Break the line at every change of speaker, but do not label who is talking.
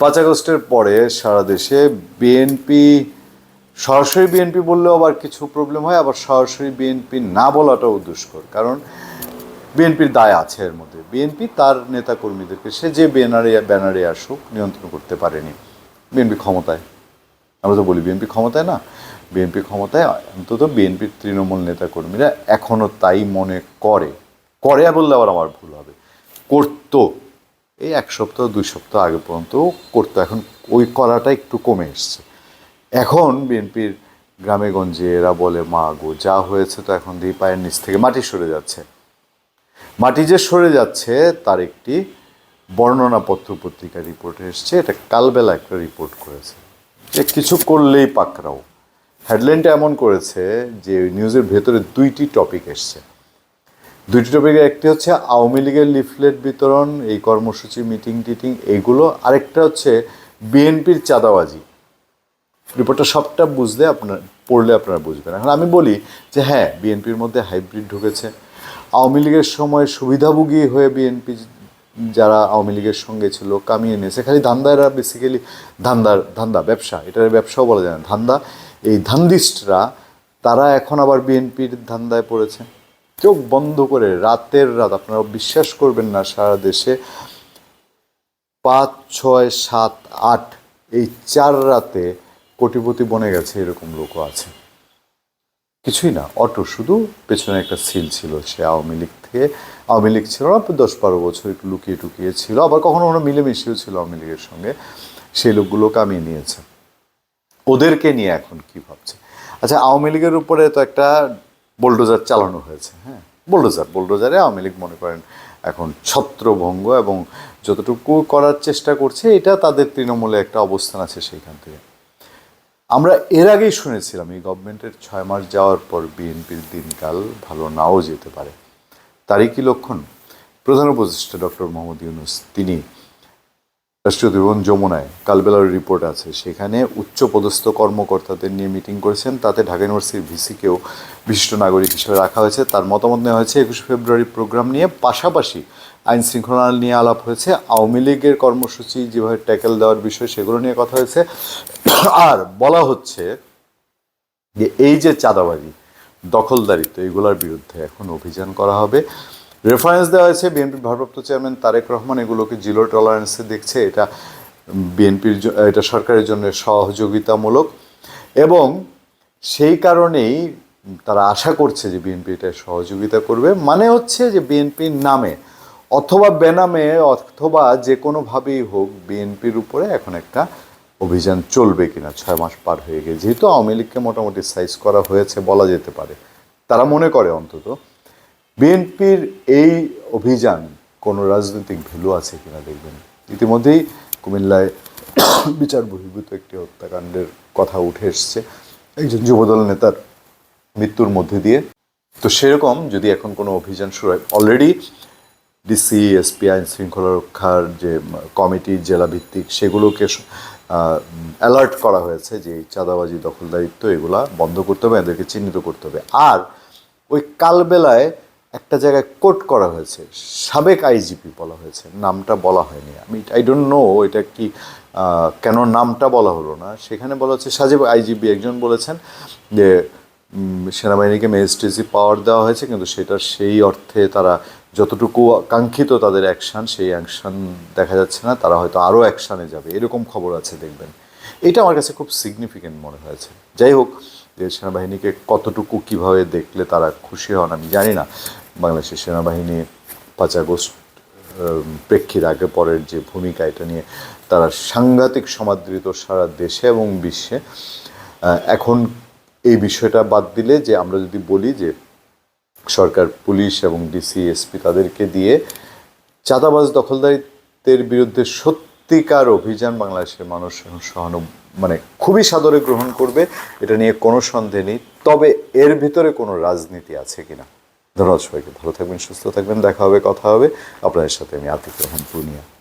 পাঁচ আগস্টের পরে সারা দেশে বিএনপি সরাসরি বিএনপি বললেও আবার কিছু প্রবলেম হয়, আবার সরাসরি বিএনপি না বলাটাও দুষ্কর। কারণ বিএনপির দায় আছে এর মধ্যে। বিএনপি তার নেতাকর্মীদেরকে, সে যে ব্যানারে ব্যানারে আসুক, নিয়ন্ত্রণ করতে পারেনি। বিএনপি ক্ষমতায়। আমরা তো বলি বিএনপি ক্ষমতায় না। বিএনপি ক্ষমতায় অন্তত বিএনপির তৃণমূল নেতাকর্মীরা এখনও তাই মনে করে। করে বললে আবার আমার ভুল হবে। করতো। এই এক সপ্তাহ, দুই সপ্তাহ আগে পর্যন্ত করতো। এখন ওই করাটা একটু কমে এসছে। এখন বিএনপির গ্রামে গঞ্জে এরা বলে, মা গো, যা হয়েছে তো এখন দিয়ে পায়ের নিচ থেকে মাটি সরে যাচ্ছে। মাটি যে সরে যাচ্ছে তার একটি বর্ণনা পত্র পত্রিকা রিপোর্টে এসছে। এটা কালবেলা একটা রিপোর্ট করেছে। যে কিছু করলেই পাকড়াও। হেডলাইনটা এমন করেছে যে নিউজের ভেতরে দুইটি টপিক এসছে। দুইটি টপিকের একটি হচ্ছে আওয়ামী লীগের লিফলেট বিতরণ, এই কর্মসূচি, মিটিং, টিটিং এইগুলো আরেকটা হচ্ছে বিএনপির চাঁদাবাজি। রিপোর্টটা সবটা বুঝলে আপনার, পড়লে আপনারা বুঝবেন। এখন আমি বলি যে হ্যাঁ বিএনপির মধ্যে হাইব্রিড ঢুকেছে। আওয়ামী লীগের সময় সুবিধাভোগী হয়ে বিএনপি যারা আওয়ামী লীগের সঙ্গে ছিল, কামিয়ে নিয়েছে। খালি ধান্দারা বেসিক্যালি ধান্দার, ধান্দা, ব্যবসা। এটার ব্যবসাও বলা যায় না, ধান্দা। এই ধান্দিস্টরা, তারা এখন আবার বিএনপির ধান্দায় পড়েছে। চোখ বন্ধ করে রাতের রাত, আপনারা বিশ্বাস করবেন না, সারা দেশে পাঁচ, ছয়, সাত, আট, এই চার রাতে কোটিপতি বনে গেছে, এরকম লোকও আছে। কিছুই না, অটো, শুধু পেছনে একটা সিল ছিল, সে আওয়ামী লীগ থেকে, আওয়ামী লীগ ছিল না, দশ বারো বছর একটু লুকিয়ে টুকিয়ে ছিল, আবার কখনো কখনো মিলেমিশেও ছিল আওয়ামী লীগের সঙ্গে, সেই লোকগুলো কামিয়ে নিয়েছে। ওদেরকে নিয়ে এখন কি ভাবছে? আচ্ছা আওয়ামী লীগের উপরে তো একটা বোলডোজার চালানো হয়েছে হ্যাঁ? বোলডোজার, বোলডোজারে আওয়ামী লীগ মনে করেন এখন ছত্রভঙ্গ এবং যতটুকু করার চেষ্টা করছে, এটা তাদের তৃণমূলে একটা অবস্থান আছে সেইখান থেকে। আমরা এর আগেই শুনেছিলাম, এই গভর্নমেন্টের ছয় মাস যাওয়ার পর বিএনপির দিনকাল ভালো নাও যেতে পারে। তারই কি লক্ষণ? প্রধান উপদেষ্টা ডক্টর মোহাম্মদ ইউনুস, তিনি রাষ্ট্রীয় ভবন যমুনায় কালবেলার রিপোর্ট আছে। সেখানে উচ্চ পদস্থ কর্মকর্তাদের নিয়ে মিটিং করেছেন। তাতে ঢাকা ইউনিভার্সিটির ভিসিকেও বিশিষ্ট নাগরিক হিসেবে রাখা হয়েছে। তার মতামত নেওয়া হয়েছে, একুশে ফেব্রুয়ারি প্রোগ্রাম নিয়ে পাশাপাশি আইন শৃঙ্খলা নিয়ে আলাপ হয়েছে। আওয়ামী লীগের কর্মসূচি যেভাবে ট্যাকেল দেওয়ার বিষয়, সেগুলো নিয়ে কথা হয়েছে। আর বলা হচ্ছে যে এই যে চাঁদাবাজি, দখলদারিত্ব, এগুলোর বিরুদ্ধে এখন অভিযান করা হবে। রেফারেন্স দেওয়া হয়েছে বিএনপির ভারপ্রাপ্ত চেয়ারম্যান তারেক রহমান। এগুলোকে জিরো টলারেন্সে দেখছে। এটা বিএনপির এটা সরকারের জন্য সহযোগিতামূলক। এবং সেই কারণেই তারা আশা করছে যে বিএনপি এটা সহযোগিতা করবে। মানে হচ্ছে যে বিএনপির নামে, অথবা বেনামে, অথবা যে কোনোভাবেই হোক, বিএনপির উপরে এখন একটা অভিযান চলবে কিনা, ছয় মাস পার হয়ে গিয়ে যেহেতু আওয়ামী লীগকে মোটামুটি সাইজ করা হয়েছে বলা যেতে পারে। তারা মনে করে অন্তত। বিএনপির এই অভিযান কোনো রাজনৈতিক ভ্যালু আছে কিনা দেখবেন? ইতিমধ্যেই কুমিল্লায় বিচার বহির্ভূত একটি হত্যাকাণ্ডের কথা উঠে এসছে একজন যুবদল নেতার মৃত্যুর মধ্যে দিয়ে। তো সেরকম যদি এখন কোনো অভিযান শুরু হয় অলরেডি ডিসি এসপি আইন শৃঙ্খলা রক্ষার যে কমিটি জেলা ভিত্তিক সেগুলোকে অ্যালার্ট করা হয়েছে যে চাঁদাবাজি, দখলদারিত্ব, এগুলা বন্ধ করতে হবে, এদেরকে চিহ্নিত করতে হবে। আর ওই কালবেলায় একটা জায়গায় কোট করা হয়েছে, সাবেক আইজিপি বলা হয়েছে, নামটা বলা হয়নি। আমি আই ডোন্ট নো এটা কি কেন নামটা বলা হলো না। সেখানে বলা হচ্ছে সাজেব আইজিপি একজন বলেছেন যে সেনাবাহিনীকে ম্যাজিস্ট্রেসি পাওয়ার দেওয়া হয়েছে, কিন্তু সেটা সেই অর্থে তারা যতটুকু কাঙ্ক্ষিত তাদের অ্যাকশান সেই অ্যাকশান দেখা যাচ্ছে না, তারা হয়তো আরও অ্যাকশানে যাবে। এরকম খবর আছে, দেখবেন। এটা আমার কাছে খুব সিগনিফিকেন্ট মনে হয়েছে। যাই হোক যে সেনাবাহিনীকে কতটুকু কীভাবে দেখলে তারা খুশি হন আমি জানি না। বাংলাদেশের সেনাবাহিনী পাঁচ আগস্ট প্রেক্ষিত আগে পরের যে ভূমিকা এটা নিয়ে তারা সাংঘাতিক সমাদৃত সারা দেশে এবং বিশ্বে। এখন এই বিষয়টা বাদ দিলে যে আমরা যদি বলি যে সরকার, পুলিশ এবং ডিসি এসপি তাদেরকে দিয়ে চাঁদাবাজ দখলদারিত্বের বিরুদ্ধে সত্যিকার অভিযান বাংলাদেশের মানুষ সহানু মানে খুবই সাদরে গ্রহণ করবে, এটা নিয়ে কোনো সন্দেহ নেই। তবে এর ভিতরে কোনো রাজনীতি আছে কিনা? ধন্যবাদ সবাইকে, ভালো থাকবেন, সুস্থ থাকবেন, দেখা হবে, কথা হবে। আপনাদের সাথে আমি আতিক রহমান, পূর্ণিয়া।